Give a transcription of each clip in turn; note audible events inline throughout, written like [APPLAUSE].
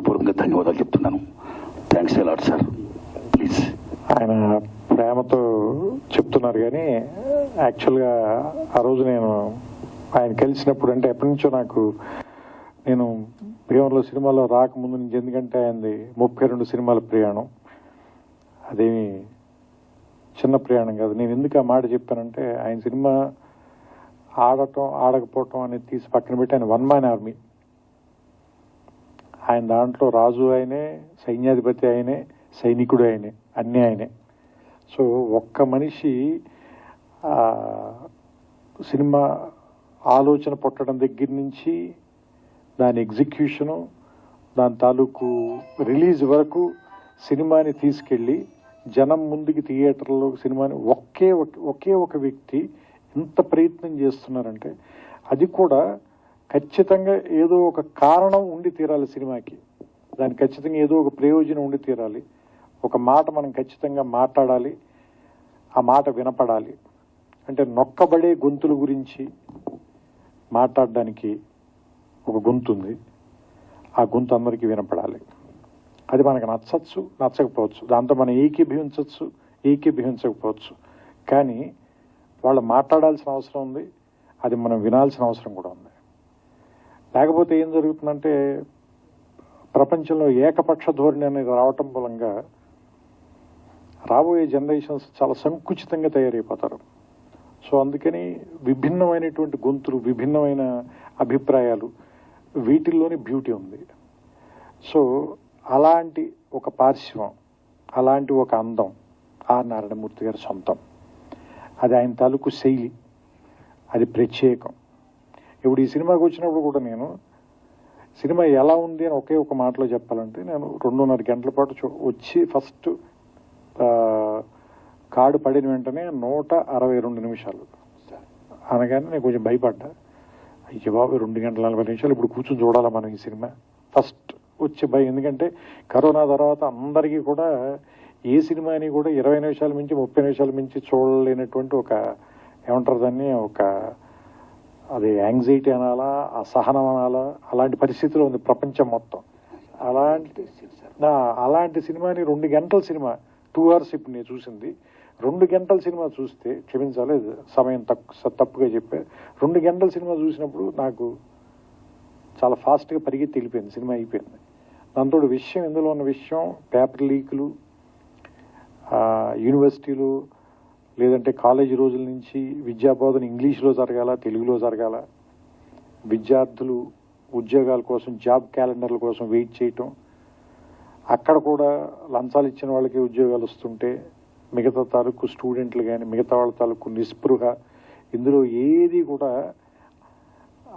హృదయపూర్వకంగా ధన్యవాదాలు చెప్తున్నాను. థ్యాంక్స్ అలాట్ సార్ ప్లీజ్ ఆయన ప్రేమతో చెప్తున్నారు కానీ యాక్చువల్గా ఆ రోజు నేను ఆయన కలిసినప్పుడు అంటే ఎప్పటి నుంచో నాకు నేను భీమవరంలో సినిమాలో రాకముందు నుంచి ఎందుకంటే ఆయనది ముప్పై రెండు సినిమాల ప్రయాణం. అదేమి చిన్న ప్రయాణం కాదు. నేను ఎందుకు ఆ మాట చెప్పానంటే ఆయన సినిమా ఆడటం ఆడకపోవటం అనేది తీసి పక్కన పెట్టి ఆయన వన్ మ్యాన్ ఆర్మీ. ఆయన దాంట్లో రాజు ఆయనే సైన్యాధిపతి ఆయనే సైనికుడు ఆయనే అన్నీ ఆయనే. సో ఒక్క మనిషి సినిమా ఆలోచన పుట్టడం దగ్గర నుంచి దాని ఎగ్జిక్యూషను దాని తాలూకు రిలీజ్ వరకు సినిమాని తీసుకెళ్ళి జనం ముందుకి థియేటర్లో సినిమాని ఒకే ఒక- ఒకే ఒక వ్యక్తి ఎంత ప్రయత్నం చేస్తున్నారంటే అది కూడా ఖచ్చితంగా ఏదో ఒక కారణం ఉండి తీరాలి సినిమాకి. దానికి ఖచ్చితంగా ఏదో ఒక ప్రయోజనం ఉండి తీరాలి. ఒక మాట మనం ఖచ్చితంగా మాట్లాడాలి. ఆ మాట వినపడాలి. అంటే నొక్కబడే గొంతుల గురించి మాట్లాడడానికి ఒక గొంతు ఉంది. ఆ గొంతు అందరికీ వినపడాలి. అది మనకు నచ్చచ్చు నచ్చకపోవచ్చు. దాంతో మనం ఏకీభవించవచ్చు ఏకీభవించకపోవచ్చు. కానీ వాళ్ళు మాట్లాడాల్సిన అవసరం ఉంది. అది మనం వినాల్సిన అవసరం కూడా ఉంది. లేకపోతే ఏం జరుగుతుందంటే ప్రపంచంలో ఏకపక్ష ధోరణి అనేది రావటం మూలంగా రాబోయే జనరేషన్స్ చాలా సంకుచితంగా తయారైపోతారు. సో అందుకని విభిన్నమైనటువంటి గొంతులు విభిన్నమైన అభిప్రాయాలు వీటిల్లోని బ్యూటీ ఉంది. సో అలాంటి ఒక పార్శ్వం అలాంటి ఒక అందం ఆర్ నారాయణమూర్తి గారి సొంతం. అది ఆయన తాలూకు శైలి అది ప్రత్యేకం. ఇప్పుడు ఈ సినిమాకి వచ్చినప్పుడు కూడా నేను సినిమా ఎలా ఉంది అని ఒకే ఒక మాటలో చెప్పాలంటే నేను రెండున్నర గంటల పాటు చూ- వచ్చి ఫస్ట్ కాడు పడిన వెంటనే నూట అరవై రెండు నిమిషాలు. అనగానే నేను కొంచెం భయపడ్డా. అయ్యో బాబు రెండు గంటల నలభై నిమిషాలు ఇప్పుడు కూర్చొని చూడాలా మనం ఈ సినిమా? ఫస్ట్ వచ్చే భయం. ఎందుకంటే కరోనా తర్వాత అందరికీ కూడా ఏ సినిమాని కూడా ఇరవై నిమిషాల మించి ముప్పై నిమిషాల మించి చూడలేనటువంటి ఒక ఏమంటారు దాన్ని ఒక అది యాంగ్జైటీ అనాలా అసహనం అనాలా అలాంటి పరిస్థితిలో ఉంది ప్రపంచం మొత్తం. అలాంటి నా అలాంటి సినిమాని రెండు గంటల సినిమా టూ అవర్స్ ఇప్పుడు నేను చూసింది. రెండు గంటల సినిమా చూస్తే క్షమించాలి సమయం తక్కు తప్పుగా చెప్పే. రెండు గంటల సినిమా చూసినప్పుడు నాకు చాలా ఫాస్ట్గా పరిగెత్తి వెళ్ళిపోయింది సినిమా అయిపోయింది. దాంతో విషయం ఇందులో ఉన్న విషయం పేపర్ లీకులు యూనివర్సిటీలు లేదంటే కాలేజీ రోజుల నుంచి విద్యా బోధన ఇంగ్లీష్లో జరగాల తెలుగులో జరగాల. విద్యార్థులు ఉద్యోగాల కోసం జాబ్ క్యాలెండర్ల కోసం వెయిట్ చేయటం. అక్కడ కూడా లంచాలు ఇచ్చిన వాళ్ళకి ఉద్యోగాలు వస్తుంటే మిగతా తాలూకు స్టూడెంట్లు కానీ మిగతా వాళ్ళ తాలూకు నిస్పృహ ఇందులో ఏది కూడా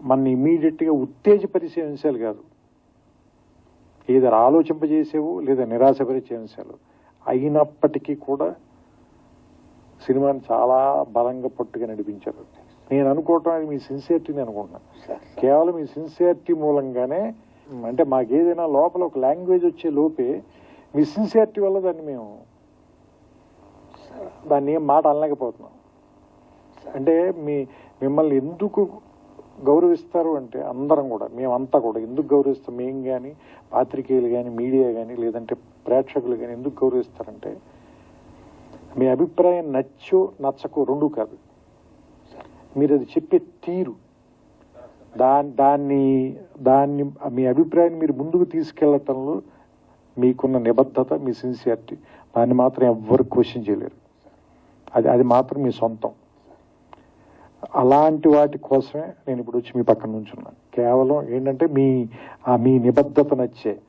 మన ఇమీడియట్గా ఉత్తేజపరిచే అంశాలు కాదు. ఏదో ఆలోచింపజేసేవో లేదా నిరాశపరిచే అంశాలు. అయినప్పటికీ కూడా సినిమాని చాలా బలంగా పట్టుగా నడిపించారు. నేను అనుకోవటం అది మీ సిన్సియరిటీని అనుకుంటున్నాను. కేవలం మీ సిన్సియారిటీ మూలంగానే అంటే మాకు ఏదైనా లోపల ఒక లాంగ్వేజ్ వచ్చే లోపే మీ సిన్సియారిటీ వల్ల దాన్ని మేము దాన్ని ఏం మాట అనలేకపోతున్నాం. అంటే మీ మిమ్మల్ని ఎందుకు గౌరవిస్తారు అంటే అందరం కూడా మేమంతా కూడా ఎందుకు గౌరవిస్తాం? మేము కానీ పాత్రికేయులు కానీ మీడియా కానీ లేదంటే ప్రేక్షకులు కానీ ఎందుకు గౌరవిస్తారంటే మీ అభిప్రాయం నచ్చో నచ్చకో రెండు కాదు. మీరు అది చెప్పే తీరు. దాని దాన్ని దాన్ని మీ అభిప్రాయాన్ని మీరు ముందుకు తీసుకెళ్ళటంలో మీకున్న నిబద్ధత మీ సిన్సియారిటీ దాన్ని మాత్రం ఎవ్వరు క్వశ్చన్ చేయలేరు. అది అది మాత్రం మీ సొంతం. అలాంటి వాటి కోసమే నేను ఇప్పుడు వచ్చి మీ పక్కన నుంచున్నాను. కేవలం ఏంటంటే మీ ఆ మీ నిబద్ధత నచ్చే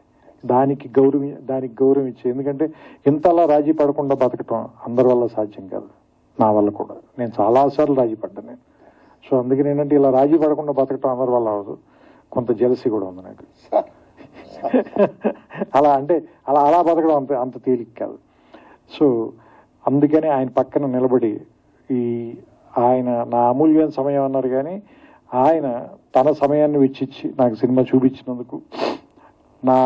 దానికి గౌరవం దానికి గౌరవం ఇచ్చే ఎందుకంటే ఇంతలా రాజీ పడకుండా బతకటం అందరి వల్ల సాధ్యం కాదు. నా వల్ల కూడా. నేను చాలాసార్లు రాజీ పడ్డాను నేను. సో అందుకని ఏంటంటే ఇలా రాజీ పడకుండా బతకటం అందరి వల్ల అవ్వదు. కొంత జలసి కూడా ఉంది నాకు. [LAUGHS] అలా అంటే అలా అలా బతకడం అంత అంత తేలిక కాదు. సో అందుకనే ఆయన పక్కన నిలబడి ఈ ఆయన నా అమూల్యమైన సమయం అన్నారు కానీ ఆయన తన సమయాన్ని వెచ్చిచ్చి నాకు సినిమా చూపించినందుకు నా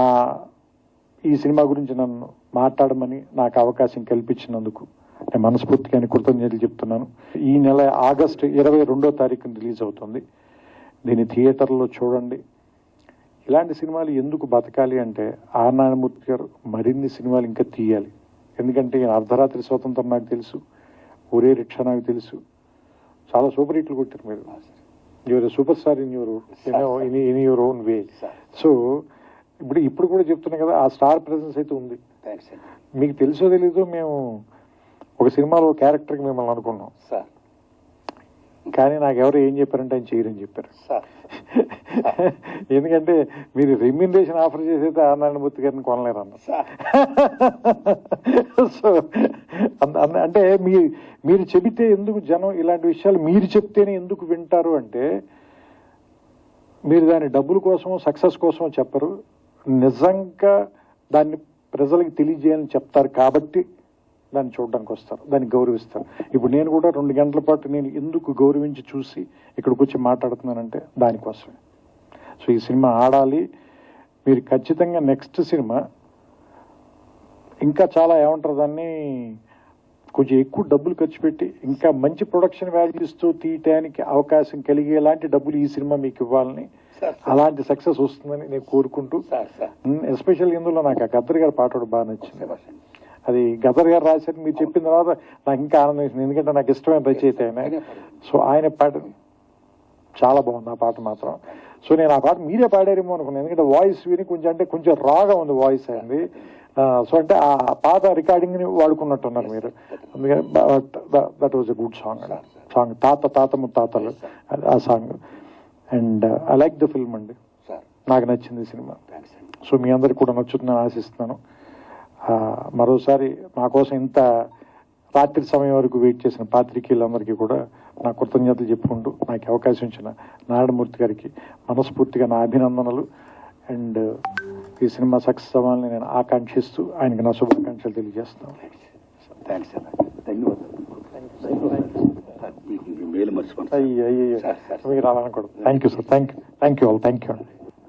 ఈ సినిమా గురించి నన్ను మాట్లాడమని నాకు అవకాశం కల్పించినందుకు నేను మనస్ఫూర్తిగా ఆయన కృతజ్ఞతలు చెప్తున్నాను. ఈ నెల ఆగస్టు ఇరవై రెండో తారీఖున రిలీజ్ అవుతుంది. దీన్ని థియేటర్లో చూడండి. ఇలాంటి సినిమాలు ఎందుకు బతకాలి అంటే ఆర్ నారాయణమూర్తి గారు మరిన్ని సినిమాలు ఇంకా తీయాలి. ఎందుకంటే ఈయన అర్ధరాత్రి స్వతంత్రం నాకు తెలుసు. ఒరే రిక్షా నాకు తెలుసు. చాలా సూపర్ హిట్లు కొట్టారు మీరు. Your super star in your in your own way. So ఇప్పుడు ఇప్పుడు కూడా చెప్తున్నా కదా ఆ స్టార్ ప్రెసెన్స్ అయితే ఉంది. మీకు తెలుసో తెలీదో మేము ఒక సినిమాలో క్యారెక్టర్కి మిమ్మల్ని అనుకున్నాం. సార్. కానీ నాకు ఎవరు ఏం చెప్పారంటే ఆయన చేయరని చెప్పారు. సార్. [LAUGHS] ఎందుకంటే మీరు రెమ్యూనరేషన్ ఆఫర్ చేసైతే ఆ నారాయణమూర్తి గారిని కొనలేరు అన్న సార్ [LAUGHS] సో అంటే మీ మీరు చెబితే ఎందుకు జనం ఇలాంటి విషయాలు మీరు చెప్తేనే ఎందుకు వింటారు అంటే మీరు దాని డబ్బుల కోసం సక్సెస్ కోసం చెప్పరు. నిజంగా దాన్ని ప్రజలకు తెలియజేయాలని చెప్తారు కాబట్టి దాన్ని చూడడానికి వస్తారు దాన్ని గౌరవిస్తారు. ఇప్పుడు నేను కూడా రెండు గంటల పాటు నేను ఎందుకు గౌరవించి చూసి ఇక్కడికి వచ్చి మాట్లాడుతున్నానంటే దానికోసమే. సో ఈ సినిమా ఆడాలి. మీరు ఖచ్చితంగా నెక్స్ట్ సినిమా ఇంకా చాలా ఏమంటారు దాన్ని? కొంచెం ఎక్కువ డబ్బులు ఖర్చు పెట్టి ఇంకా మంచి ప్రొడక్షన్ వాల్యూస్తో తీయటానికి అవకాశం కలిగేలాంటి డబ్బులు ఈ సినిమా మీకు ఇవ్వాలని అలాంటి సక్సెస్ వస్తుందని నేను కోరుకుంటూ ఎస్పెషల్ ఇందులో నాకు ఆ గద్దర్ గారి పాట కూడా బాగా నచ్చింది. అది గదర్ గారు రాశారు మీరు చెప్పిన తర్వాత నాకు ఇంకా ఆనందం వేసింది. ఎందుకంటే నాకు ఇష్టమైన రచయిత ఆయన. సో ఆయన పాట చాలా బాగుంది ఆ పాట మాత్రం. సో నేను ఆ పాట మీరే పాడారేమో అనుకున్నాను. ఎందుకంటే వాయిస్ విని కొంచెం అంటే కొంచెం రాగా ఉంది వాయిస్ అయింది సో అంటే ఆ పాత రికార్డింగ్ని వాడుకున్నట్టున్నారు మీరు. అందుకని that was a good song song తాత తాత ముత్తాతలు ఆ song and I like the film అండి. నాకు నచ్చింది సినిమా. సో మీ అందరికి కూడా నచ్చుతుందని ఆశిస్తున్నాను. మరోసారి మా కోసం ఇంత రాత్రి సమయం వరకు వెయిట్ చేసిన పాత్రికేయులందరికీ కూడా నా కృతజ్ఞతలు చెప్పుకుంటూ నాకు అవకాశం ఇచ్చిన నారాయణమూర్తి గారికి మనస్ఫూర్తిగా నా అభినందనలు. అండ్ ఈ సినిమా సక్సెస్ అవ్వాలని నేను ఆకాంక్షిస్తూ ఆయనకి నా శుభాకాంక్షలు తెలియజేస్తున్నాను థ్యాంక్స్ అండి ధన్యవాదాలు సార్ మీకు మీ మేలు మర్చిపోండి అయ్యి అయ్యి సార్, సార్. మీరు రావాలనుకోండి thank you sir thank you thank you all thank you అండి